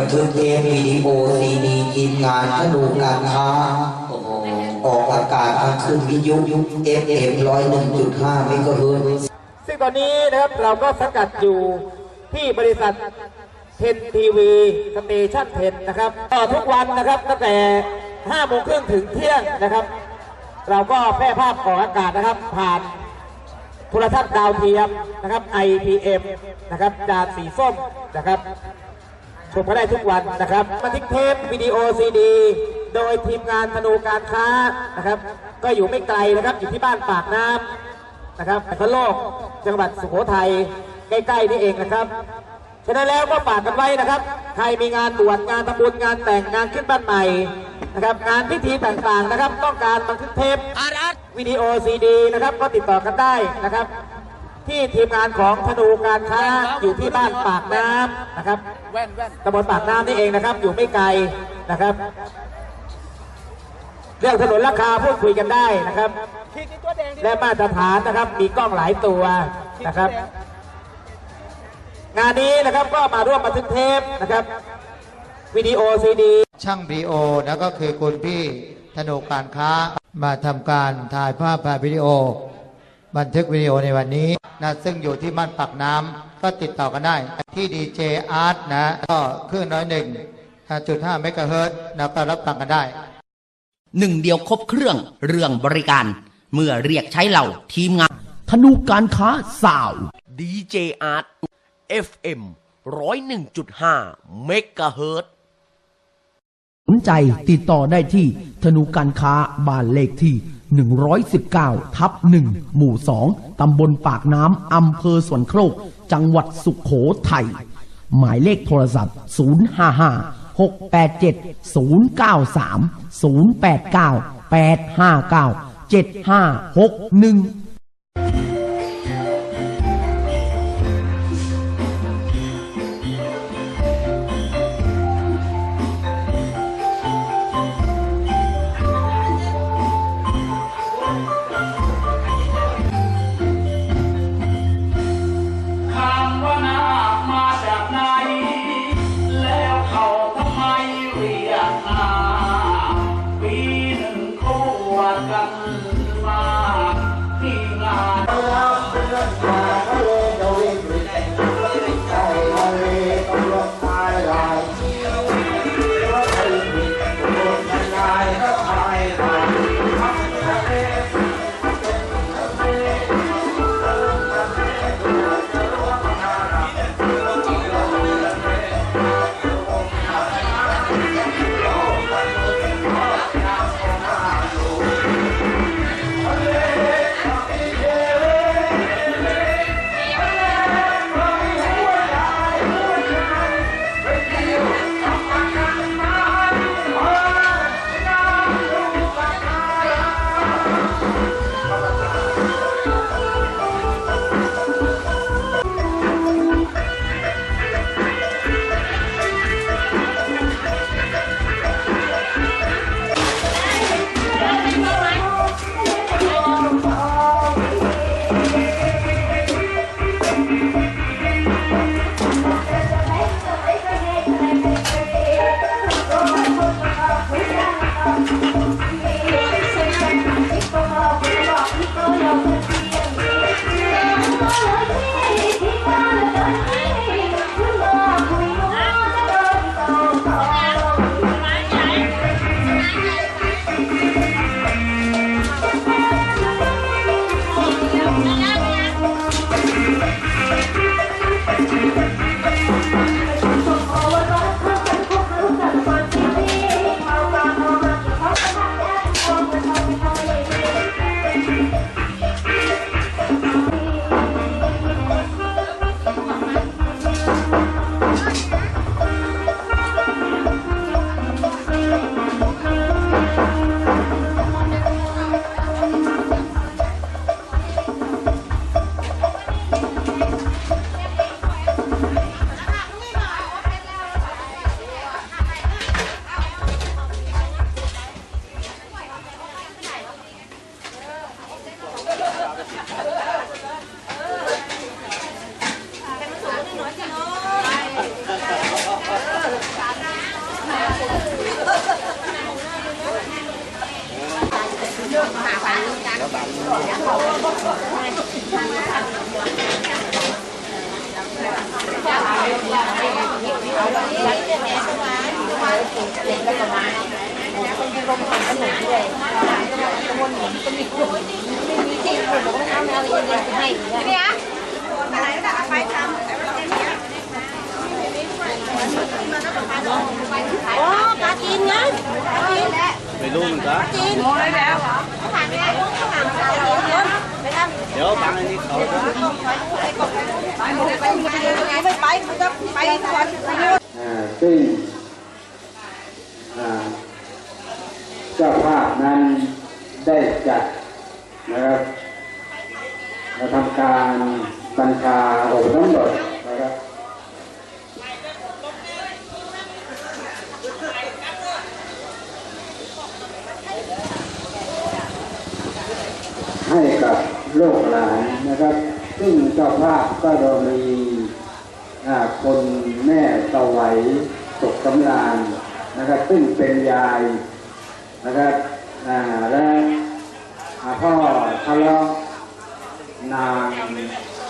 บันเทปวิดีโอซีดีทีมงานธนูการค้าอออกอากาศทางขึ้นวิทยุยุ FM ร้อยหนึ่งจุดห้าเมกะเฮิรตซึ่งตอนนี้นะครับเราก็สังกัดอยู่ที่บริษัทเทนทีวีสเตชันเทนนะครับก็ทุกวันนะครับตั้งแต่5โมงครึ่งถึงเที่ยงนะครับ เราก็แพร่ภาพออกอากาศนะครับ ผ่านโทรทัศน์ดาวเทียมนะครับ IPM นะครับจานสีส้มนะครับ ชมก็ได้ทุกวันนะครับบันทึกเทปวิดีโอซีดี โดยทีมงานธนูการค้านะครับ ก็อยู่ไม่ไกลนะครับอยู่ที่บ้านปากน้ำนะครับพระโลกจังหวัดสุโขทัยใกล้ๆนี่เองนะครับฉะนั้นแล้วก็ฝากกันไว้นะครับ ใครมีงานบวชงานทำบุญงานแต่งงานขึ้นบ้านใหม่นะครับงานพิธีต่างๆนะครับ ต้องการบันทึกเทปวิดีโอซีดีนะครับก็ติดต่อกันได้นะครับ ที่ทีมงานของธนูการค้าอยู่ที่บ้านปากน้ำนะครับตำบลปากน้ำนี่เองนะครับ อยู่ไม่ไกลนะครับ เรื่องถนนราคาพูดคุยกันได้นะครับ และมาตรฐานนะครับ มีกล้องหลายตัวนะครับ งานนี้นะครับก็มาร่วมบันทึกเทปนะครับวิดีโอซีดี ช่างวีโอนะก็คือคุณพี่ธนูการค้ามาทำการถ่ายภาพถ่ายวิดีโอ บันทึกวิดีโอในวันนี้ นะซึ่งอยู่ที่บ้านปากน้ำก็ติดต่อกันได้ ที่ดีเจอาร์ตนะก็เครื่องน้อยหนึ่งจุดห้าเมกะเฮิรตซ์นะก็รับฟังกันได้ หนึ่งเดียวครบเครื่องเรื่องบริการ เมื่อเรียกใช้เราทีมงานธนูการค้าสาวดีเจอาร์ต FM ร้อยหนึ่งจุดห้าเมกะเฮิรตซ์สนใจติดต่อได้ที่ธนูการค้าบ้านเลขที่ 119 ทับ 1 หมู่ 2 ตำบลปากน้ำ อำเภอสวนโครก จังหวัดสุขโขทัย หมายเลขโทรศัพท์ 055 687 093 089 859 7561 ไงปลาจีนไม่รู้เหมือนกันจีนมองแล้วเหรอถามไงถามปลาจีนไปทำเดี๋ยวฟังอันนี้เขาไปไปไม่ไปมันก็ไปก่อนอ่าซึ่งอ่าเจ้าภาพนั้นได้จัด นะครับมาทำการบัญชาอบน้ำดดนะครับให้กับโลกหลานนะครับ ซึ่งเจ้าภาพก็โดยมีคนแม่ตะไหวตกกำลานนะครับ ซึ่งเป็นยายนะครับและ พ่อทะเลาะนาง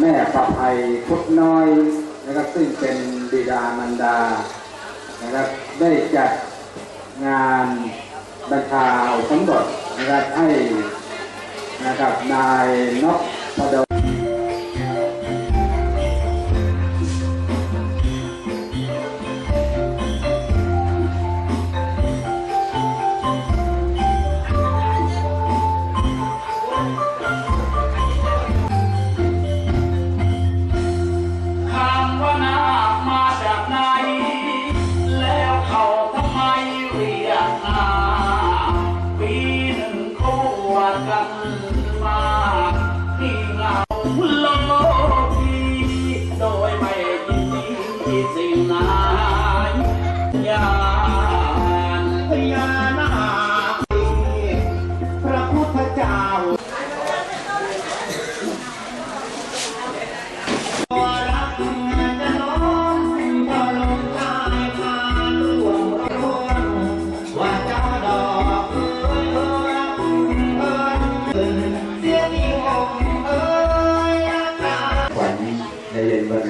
แม่ประภัยพุทธน้อยนะครับซึ่งเป็นบิดามันดานะครับได้จัดงานบัญชาสมบทนะครับให้นะครับนายนพดล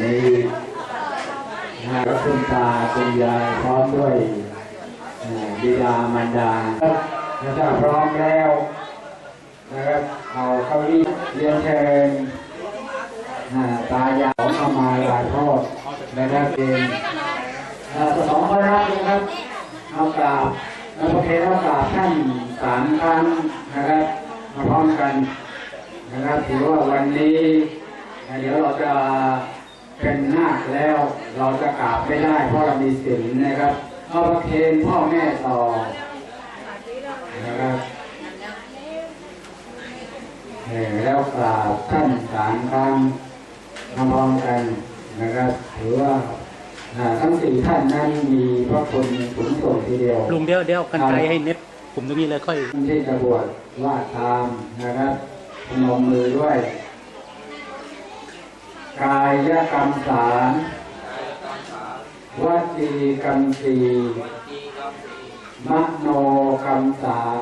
นวันนี้นะพระคุณตาคุณยายพร้อมด้วยเอ่อบิดามารดาครับและถ้าพร้อมแล้วนะครับเอาเข้ารีเรียนเชิญอ่ตายายของเอามาลายทอดนะครับเองสองพระรักนะครับเอากราบแล้วพระเพทเอากราบท่านสามครั้งนะครับมาพร้อมกันนะครับถือว่าวันนี้เดี๋ยวเราจะ เป็นนาคแล้วเราจะกราบไม่ได้ เพราะเรามีศีลนะครับเอาประเคนพ่อแม่ต่อนะครับเออแล้วกราบท่านสามครั้งพร้อมๆกันนะครับถือว่าอ่าทั้งสี่ท่านนั้นมีพระคุณสูงส่งทีเดียวลุงเดี๋ยวเดี๋ยวกันไกลให้เน็ตผมตรงนี้เลยค่อยที่จะบวชว่าตามนะครับพนมมือด้วย กายกรรมสารวจีกรรมสีมโนกรรมสาม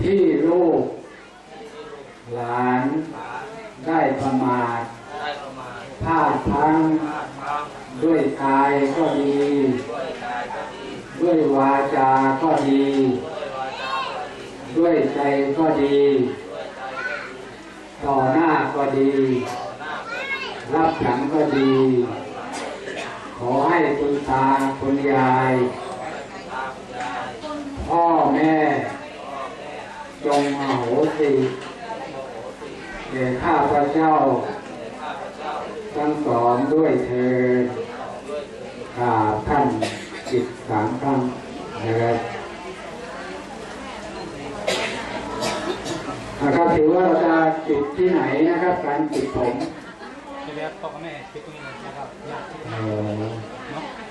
ที่ลูก หลานได้ประมาทพลาดพัง ด้วยกายก็ดี ด้วยวาจาก็ดี ด้วยใจก็ดี ต่อหน้าก็ดี รับหลังก็ดี ขอให้คุณตาคุณยาย พ่อแม่ จงอโหสิแก่ข้าพระเจ้า ทั้งสองด้วยเธอกราท่านจิตสามครั้งนะครับ นะครับถือว่าเราจะจิตที่ไหนนะครับการจิตผมเรียกพ่อกับแม่ไปตรงนี้เลยนะครับญาติเอ่อ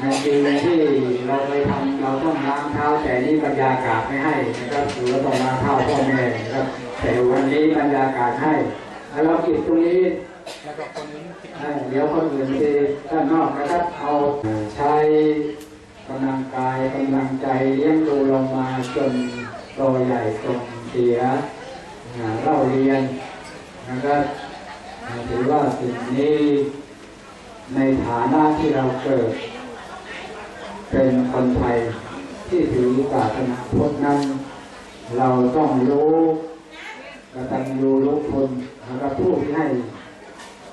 ในปีที่เราไปทำเราต้องล้างเท้าแต่นี่บรรยากาศไม่ให้นะครับถือว่าต้องล้างเท้าพ่อแม่นะครับแต่วันนี้บรรยากาศให้แล้วเราจิตตรงนี้แล้วก็คนนี้ที่เอ่อเดี๋ยวคนอื่นที่ด้านนอกนะครับเอาใช้กำลังกายกำลังใจเลี้ยงดูลงมาจนโตใหญ่จนเสียอ่า เล่าเรียนนะครับถือว่าสิ่งนี้ในฐานะที่เราเกิด เป็นคนไทยที่ถือศาสนาพุทธนั้น เราต้องรู้กตัญญูรู้คุณนะครับผู้ที่ให้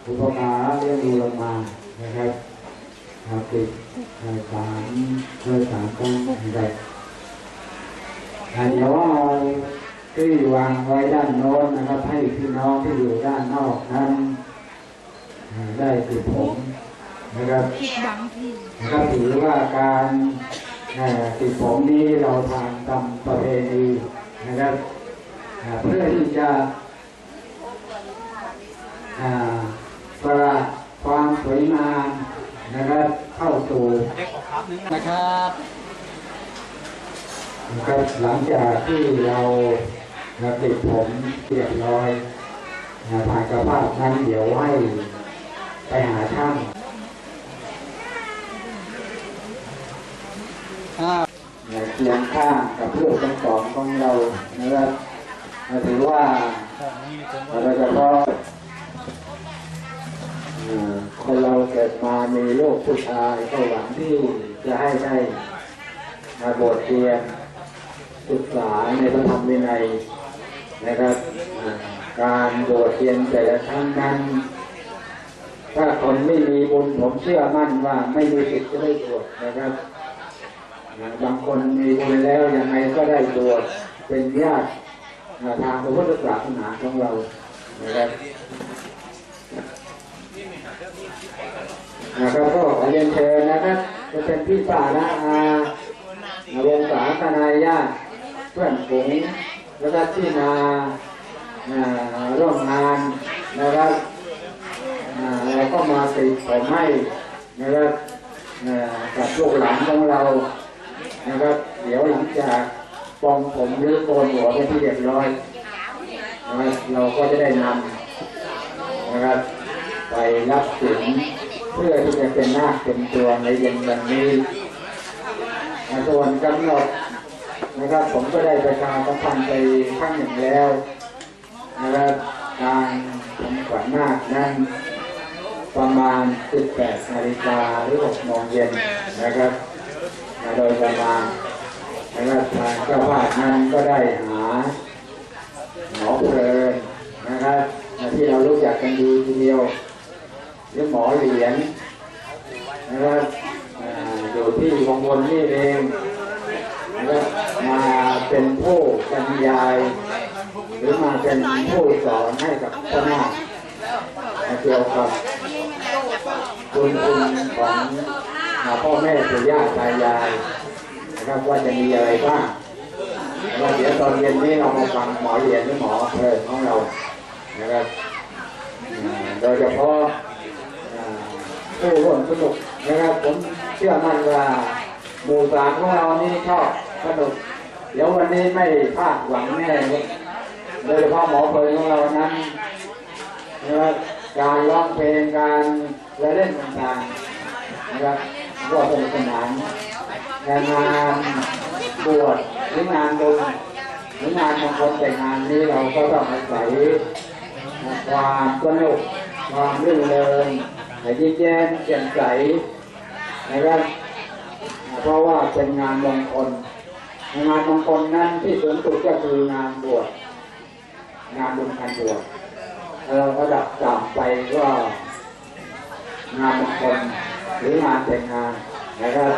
อุปการะเลี้ยงดูเรามานะครับครับติดสามเคยสามครั้งนะครับอ่เดี๋ยวเอา ที่วางไว้ด้านโน้นนะครับ ให้พี่น้องที่อยู่ด้านนอกนั้นอ่าได้ติดผมนะครับนะครับถือว่าการเอ่อติดผมนี้เราทานตามประเพณีนะครับอ่าเพื่อที่จะอ่าประความสวยงามนะครับเข้าสู่นะครับนะครับหลังจากที่เรา นะติดผมเรียบร้อยนะผ่านกระภาพนั้นเดี๋ยวให้ไปหาช่างเคียงข้างกับลูกทั้งสองของเรานะครับถือว่าโดยเฉพาะเอ่อคนเราเกิดมามีลูกผู้ชายก็หวังที่จะให้ได้มาบวชเรียนศึกษาในพระธรรมวินัย นะครับอ่าการบวชเรียนแต่ละครั้งนั้น ถ้าคนไม่มีบุญผมเชื่อมั่นว่าไม่มีสิทธิ์จะได้บวชนะครับบางคนมีบุญแล้วยังไงก็ได้บวชเป็นญาติทางพระพุทธศาสนาของเรานะครับนะครับก็ขอเรียนเชิญนะครับจะเป็นพี่ป้านะอาวงศาคณาญาติเพื่อนฝูง แล้วก็ที่มาร่วมงานนะครับเราก็มาติดผมให้นะครับกับลูกหลานของเรานะครับเดี๋ยวหลังจากปองผมหรือโกนหัวเป็นที่เรียบร้อยนะครับเราก็จะได้นำนะครับไปรับสินเพื่อที่จะเป็นหน้าเป็นตัวในเย็นวันนี้ส่วนกำหนด นะครับผมก็ได้ประชาสัมพันธ์ไปครั้งหนึ่งแล้วนะครับการทำขวัญนาคนั้นประมาณ 18นาฬิกาหรือ6โมงเย็นนะครับโดยประมาณนะครับทางเจ้าภาพนั้นก็ได้หาหมอเพลินนะครับที่เรารู้จักกันดีทีเดียวหรือหมอเหรียญนะครับอ่าอยู่ที่วงวนนี่เอง นะมาเป็นผู้บรรยาย หรือมาเป็นผู้สอนให้กับพระนาเกี่ยวกับคุณคุณของอ่าพ่อแม่ปู่ย่าตายาย นะครับว่าจะมีอะไรบ้างแล้วเดี๋ยวตอนเย็นนี้เรามาฟังหมอเหรียญหรือหมอเพลินของเรานะครับโดยเฉพาะผู้ร่วมสนุกนะครับผมเชื่อมั่นว่าหมู่สามของเรานี่ชอบ สนุกเดี๋ยววันนี้ไม่พลาดหวังแน่โดยเฉพาะหมอเพลของเรานั้นนะครับการร้องเพลงการละเล่นต่างๆนะครับก็สนุกสนานแต่งานบวชหรืองานบุญหรืองานมงคลแต่งงานนี้เราก็ต้องอาศัยความสนุกความรื่นเริงให้ยิ้มแย้มแจ่มใสนะครับเพราะว่าเป็นงานมงคล งานมงคลนั้นที่สูงสุดก็คืองานบวชงานบุญการบวชเราระดับต่ำไปก็งานมงคลหรืองานแต่งงานนะครับ